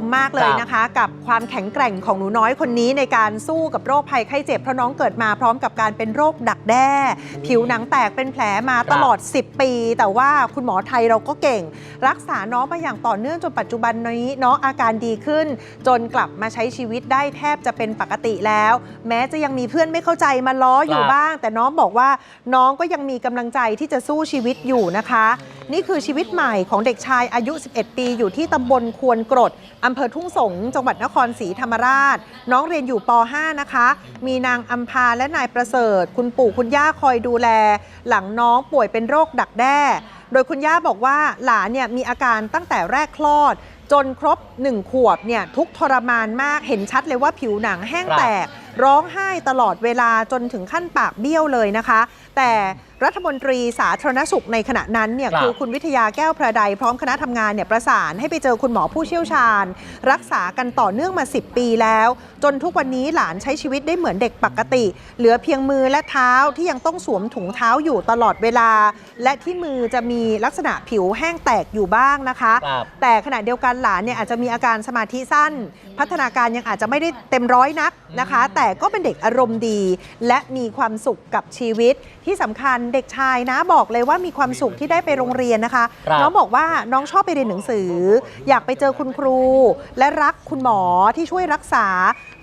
มมากเลยนะคะ กับความแข็งแกร่งของหนูน้อยคนนี้ในการสู้กับโรคภัยไข้เจ็บเพราะน้องเกิดมาพร้อมกับการเป็นโรคดักแด้ ผิวหนังแตกเป็นแผลมาตลอด 10 ปี แต่ว่าคุณหมอไทยเราก็เก่ง รักษาน้องมาอย่างต่อเนื่องจนปัจจุบันนี้น้องอาการดีขึ้น จนกลับมาใช้ชีวิตได้แทบจะเป็นปกติแล้ว แม้จะยังมีเพื่อนไม่เข้าใจมาล้ออยู่ครับบ้าง แต่น้องบอกว่าน้องก็ยังมีกำลังใจที่จะสู้ชีวิตอยู่นะคะ นี่คือชีวิตใหม่ของเด็กชายอายุ 11 ปีอยู่ที่ตำบลควนกรดอำเภอทุ่งสงจังหวัดนครศรีธรรมราช น้องเรียนอยู่ป .5 นะคะ มีนางอัมพาและนายประเสริฐ คุณปู่คุณย่าคอยดูแล หลังน้องป่วยเป็นโรคดักแด้ โดยคุณย่าบอกว่าหลานเนี่ยมีอาการตั้งแต่แรกคลอด จนครบ 1 ขวบเนี่ยทุกทรมานมากเห็นชัดเลยว่าผิวหนังแห้งแตก ร้องไห้ตลอดเวลาจนถึงขั้นปากเบี้ยวเลยนะคะ แต่รัฐมนตรีสาธารณสุขในขณะนั้นเนี่ยครับคือคุณวิทยาแก้วพระใดพร้อมคณะทำงานเนี่ยประสานให้ไปเจอคุณหมอผู้เชี่ยวชาญ รักษากันต่อเนื่องมา 10 ปีแล้ว จนทุกวันนี้หลานใช้ชีวิตได้เหมือนเด็กปกติ เหลือเพียงมือและเท้าที่ยังต้องสวมถุงเท้าอยู่ตลอดเวลา และที่มือจะมีลักษณะผิวแห้งแตกอยู่บ้างนะคะครับแต่ขณะเดียวกันหลานเนี่ยอาจจะมีอาการสมาธิสั้น พัฒนาการยังอาจจะไม่ได้เต็มร้อยนักนะคะ แต่ก็เป็นเด็กอารมณ์ดี และมีความสุขกับชีวิต ที่สำคัญเด็กชายนะบอกเลยว่ามีความสุขที่ได้ไปโรงเรียนนะคะ ครับ น้องบอกว่าน้องชอบไปเรียนหนังสือ อยากไปเจอคุณครู และรักคุณหมอที่ช่วยรักษา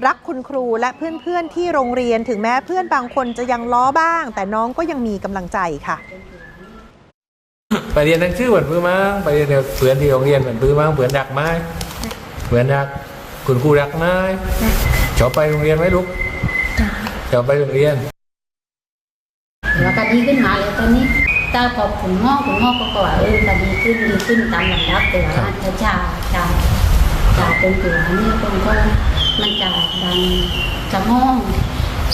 รักคุณครูและเพื่อนๆที่โรงเรียนถึงแม้เพื่อนบางคนจะยังล้อบ้าง แต่น้องก็ยังมีกำลังใจค่ะ ไปเรียนหนังสือเหมือนพื้นมั้งไปเรียนเพื่อนที่โรงเรียนเหมือนพื้นมั้งเพื่อนรักไหมเพื่อนรักคุณครูรักไหม ชอบไปโรงเรียนไหมลูกชอบไปโรงเรียน แล้วก็ดีขึ้นมาแล้วตอนนี้ตาขอบคุณหมอคุณหมอก็บอกว่าเออก็ดีขึ้นดีขึ้นตามลำดับแต่ว่าถ้าชาชาชาเป็นตัวนี้เป็นก็มันจะดันสมอง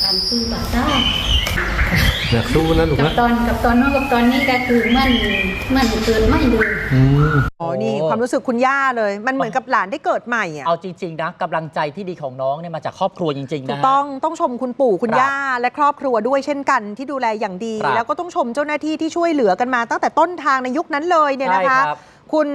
การซื้อบัตรได้ อยากสู้นะลูกกับนะตอนกับตอนโน้นกับตอนนี้ก็คือมันมันเกิดไม่ดูอืม อ๋อ นี่ความรู้สึกคุณย่าเลย มันเหมือนกับหลานได้เกิดใหม่อะ เอาจริง ๆ นะกำลังใจที่ดีของน้องเนี่ยมาจากครอบครัวจริง ๆ ถูนะกฮะ ต้องต้องชมคุณปู่คุณครับย่าและครอบครัวด้วยเช่นกันที่ดูแลอย่างดี ครับแล้วก็ต้องชมเจ้าหน้าที่ที่ช่วยเหลือกันมาตั้งแต่ต้นทางในยุคนั้นเลยเนี่ยนะคะ ใช่ครับคุณ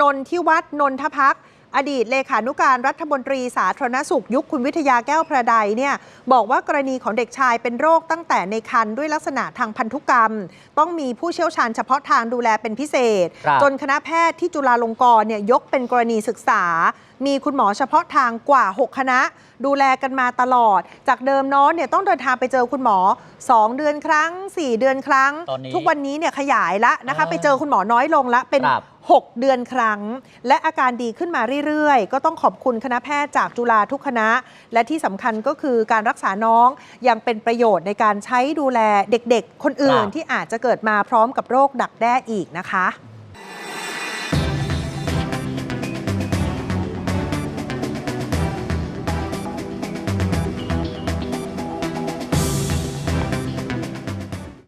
นนทิวัฒน์นนทพักษ์ อดีตเลขานุการรัฐมนตรีสาธารณสุขยุคคุณวิทยาแก้วพระใดเนี่ยบอกว่ากรณีของเด็กชายเป็นโรคตั้งแต่ในครรภ์ด้วยลักษณะทางพันธุกรรม ต้องมีผู้เชี่ยวชาญเฉพาะทางดูแลเป็นพิเศษครับจนคณะแพทย์ที่จุฬาลงกรณ์เนี่ยยกเป็นกรณีศึกษา มีคุณหมอเฉพาะทางกว่า 6 คณะ ดูแลกันมาตลอด จากเดิมน้องเนี่ยต้องเดินทางไปเจอคุณหมอ 2 เดือนครั้ง 4 เดือนครั้งตอนนี้ทุกวันนี้เนี่ยขยายละนะคะอ่าไปเจอคุณหมอน้อยลงละเป็นครับ 6 เดือนครั้ง และอาการดีขึ้นมาเรื่อยๆ ก็ต้องขอบคุณคณะแพทย์จากจุฬาทุกคณะ และที่สำคัญก็คือการรักษาน้องยังเป็นประโยชน์ในการใช้ดูแลเด็กๆ คนอื่นครับที่อาจจะเกิดมาพร้อมกับโรคดักแด้อีกนะคะอ